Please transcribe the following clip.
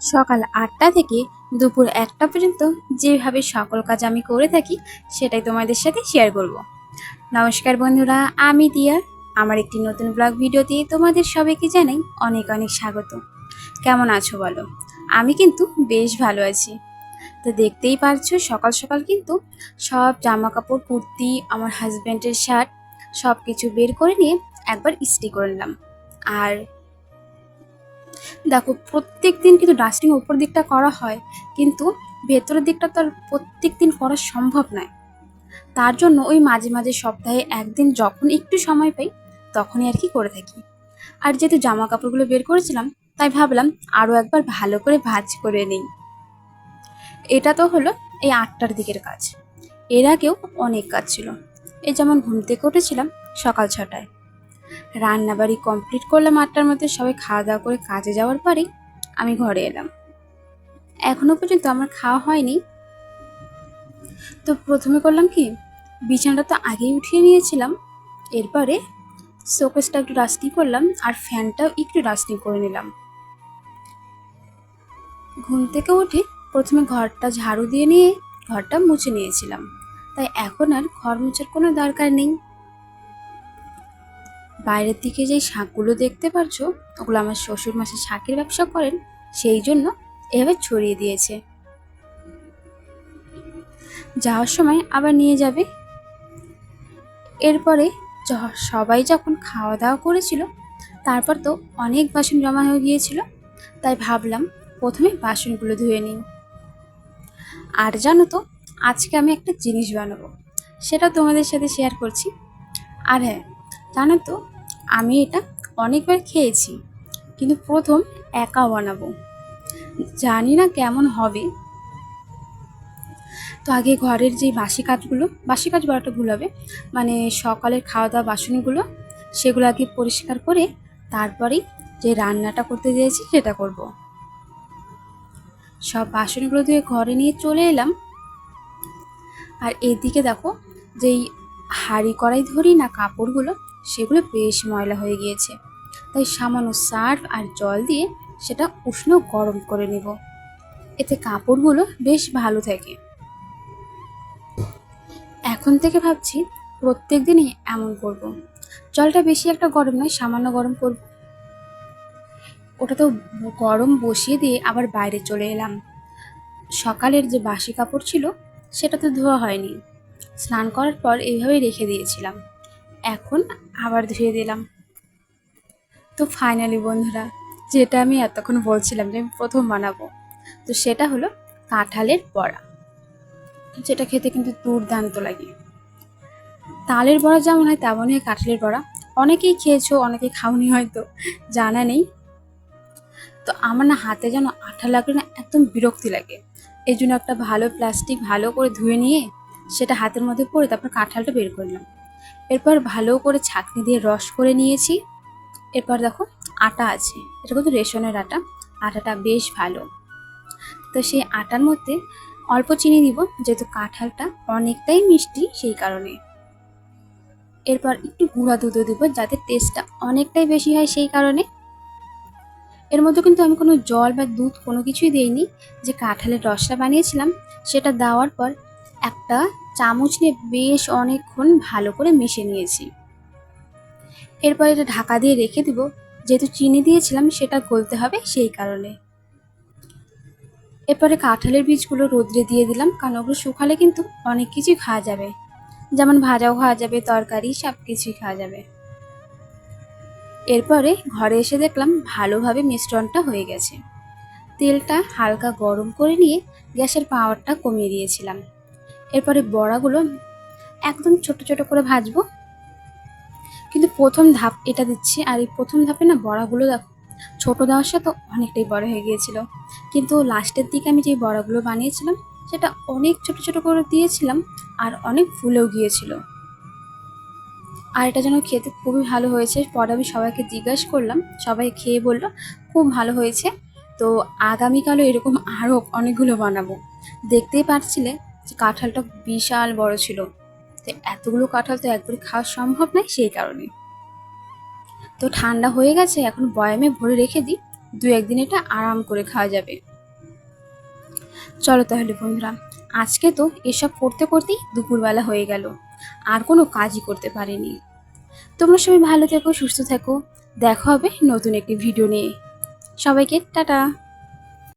সকাল আটটা থেকে দুপুর একটা পর্যন্ত যেভাবে সকল কাজ আমি করে থাকি, সেটাই তোমাদের সাথে শেয়ার করব। নমস্কার বন্ধুরা, আমি দিয়া। আমার একটি নতুন ব্লগ ভিডিওতে তোমাদের সবাইকে জানাই অনেক অনেক স্বাগত। কেমন আছো বলো? আমি কিন্তু বেশ ভালো আছি। তো দেখতেই পারছ, সকাল সকাল কিন্তু সব জামা কাপড় কুর্তি, আমার হাজব্যান্ডের শার্ট সব কিছু বের করে নিয়ে একবার ইস্ত্রি করে নিলাম। আর দেখো প্রত্যেক দিন কিন্তু ডাস্টিং উপর দিকটা করা হয়, কিন্তু ভেতরের দিকটা তো আর প্রত্যেক দিন করা সম্ভব নয়। তার জন্য ওই মাঝে মাঝে সপ্তাহে একদিন যখন একটু সময় পাই, তখনই আর কি করে থাকি। আর যেহেতু জামা কাপড়গুলো বের করেছিলাম, তাই ভাবলাম আরও একবার ভালো করে ভাঁজ করে নিই। এটা তো হলো এই আটটার দিকের কাজ। এর আগেও অনেক কাজ ছিল। এই যেমন ঘুম থেকে উঠেছিলাম সকাল ছটায়। রান্নাবাড়ি কমপ্লিট করলাম আটটার মধ্যে, সবাই খাওয়া দাওয়া করে কাজে যাওয়ার পরেই আমি ঘরে এলাম। এখনও পর্যন্ত আমার খাওয়া হয়নি। তো প্রথমে করলাম কি, বিছানাটা তো আগেই উঠিয়ে নিয়েছিলাম। এরপরে শোকেসটা একটু ডাস্টিং করলাম আর ফ্যানটাও একটু ডাস্টিং করে নিলাম। ঘুম থেকে উঠে প্রথমে ঘরটা ঝাড়ু দিয়ে নিয়ে ঘরটা মুছে নিয়েছিলাম। তাই এখন আর ঘর মুছার কোনো দরকার নেই। বাইরের দিকে যেই শাকগুলো দেখতে পারছ ওগুলো আমার শ্বশুর মাসে শাকের ব্যবসা করেন, সেই জন্য এভাবে ছড়িয়ে দিয়েছে। যাওয়ার সময় আবার নিয়ে যাবে। এরপরে সবাই যখন খাওয়া দাওয়া করেছিল, তারপর তো অনেক বাসন জমা হয়ে গিয়েছিল, তাই ভাবলাম প্রথমে বাসনগুলো ধুয়ে নিই। আর জানো তো, আজকে আমি একটা জিনিস বানাবো, সেটা তোমাদের সাথে শেয়ার করছি। আর হ্যাঁ জানো তো আমি এটা অনেকবার খেয়েছি, কিন্তু প্রথম একা বানাবো। জানি না কেমন হবে। তো আগে ঘরের যে বাসি কাজগুলো, বাসি কাজ বলাটা ভুল হবে। মানে সকালের খাওয়া দাওয়া বাসনগুলো, সেগুলো আগে পরিষ্কার করে তারপরেই যে রান্নাটা করতে চেয়েছি সেটা করব। সব বাসনগুলো ধুয়ে ঘরে নিয়ে চলে এলাম। আর এদিকে দেখো, যেই হাঁড়ি কড়াই ধরি না, কাপড়গুলো সেগুলো বেশ ময়লা হয়ে গিয়েছে। তাই সামান্য সার্ফ আর জল দিয়ে সেটা উষ্ণ গরম করে নেব। এতে কাপড়গুলো বেশ ভালো থাকে। এখন থেকে ভাবছি প্রত্যেক দিনই এমন করব। জলটা বেশি একটা গরম নয়, সামান্য গরম করব। ওটা তো গরম বসিয়ে দিয়ে আবার বাইরে চলে এলাম। সকালের যে বাসি কাপড় ছিল সেটা তো ধোয়া হয়নি। স্নান করার পর এইভাবেই রেখে দিয়েছিলাম। এখন আবার ধুয়ে দিলাম। তো ফাইনালি বন্ধুরা, যেটা আমি এতক্ষণ বলছিলাম যে আমি প্রথম বানাবো, তো সেটা হলো কাঁঠালের বড়া। যেটা খেতে কিন্তু দুর্দান্ত লাগে। তালের বড়া যেমন হয়, তেমনই কাঁঠালের বড়া। অনেকেই খেয়েছো অনেকেই খাওনি হয়তো, জানা নেই। তো আমার না হাতে যেন আঠা লাগলে না একদম বিরক্তি লাগে। এই জন্য একটা ভালো প্লাস্টিক ভালো করে ধুয়ে নিয়ে, সেটা হাতের মধ্যে পরে তারপর কাঁঠালটা বের করলাম এরপর ভালো করে ছাঁকনি দিয়ে রস করে নিয়েছি। এরপর দেখো আটা আছে। এটা কিন্তু রেশনের আটা। আটাটা বেশ ভালো। তো সেই আটার মধ্যে অল্প চিনি দিব, যেহেতু কাঁঠালটা অনেকটাই মিষ্টি সেই কারণে। এরপর একটু গুঁড়া দুধও দিব, যাতে টেস্টটা অনেকটাই বেশি হয় সেই কারণে। এর মধ্যে কিন্তু আমি কোনো জল বা দুধ কোনো কিছুই দিইনি। যে কাঁঠালের রসটা বানিয়েছিলাম, সেটা দেওয়ার পর একটা চামচ নিয়ে বেশ অনেকক্ষণ ভালো করে মিশে নিয়েছি। এরপর এটা ঢাকা দিয়ে রেখে দিব। যেহেতু চিনি দিয়েছিলাম, সেটা গলতে হবে সেই কারণে। এরপরে কাঁঠালের বীজগুলো রোদ্রে দিয়ে দিলাম, কারণ ওগুলো শুকালে কিন্তু অনেক কিছুই খাওয়া যাবে। যেমন ভাজাও খাওয়া যাবে, তরকারি সব কিছুই খাওয়া যাবে। এরপরে ঘরে এসে দেখলাম ভালোভাবে মিশ্রণটা হয়ে গেছে। তেলটা হালকা গরম করে নিয়ে গ্যাসের পাওয়ারটা কমিয়ে দিয়েছিলাম। এরপরে বড়াগুলো একদম ছোট ছোট করে ভাজবো। কিন্তু প্রথম ধাপ এটা দিচ্ছি, আর এই প্রথম ধাপে না বড়াগুলো দেখো, ছোটো দেওয়ার সাথে অনেকটাই বড় হয়ে গিয়েছিল। কিন্তু লাস্টের দিকে আমি যে বড়াগুলো বানিয়েছিলাম, সেটা অনেক ছোট ছোট করে দিয়েছিলাম, আর অনেক ফুলেও গিয়েছিল। আর এটা যেন খেতে খুবই ভালো হয়েছে। পরে আমি সবাইকে জিজ্ঞাসা করলাম, সবাই খেয়ে বলল, খুব ভালো হয়েছে। তো আগামীকালও এরকম আরও অনেকগুলো বানাবো। দেখতেই পারছিলে যে কাঁঠালটা বিশাল বড় ছিল। তো এতগুলো কাঁঠাল তো একবারে খাওয়া সম্ভব নয় সেই কারণে। তো ঠান্ডা হয়ে গেছে, এখন বয়ামে ভরে রেখে দিই, দু একদিন এটা আরাম করে খাওয়া যাবে। চলো তাহলে বন্ধুরা, আজকে তো এসব করতে করতেই দুপুরবেলা হয়ে গেল, আর কোনো কাজই করতে পারিনি। তোমরা সবাই ভালো থেকো, সুস্থ থেকো, দেখা হবে নতুন একটি ভিডিও নিয়ে। সবাইকে টাটা।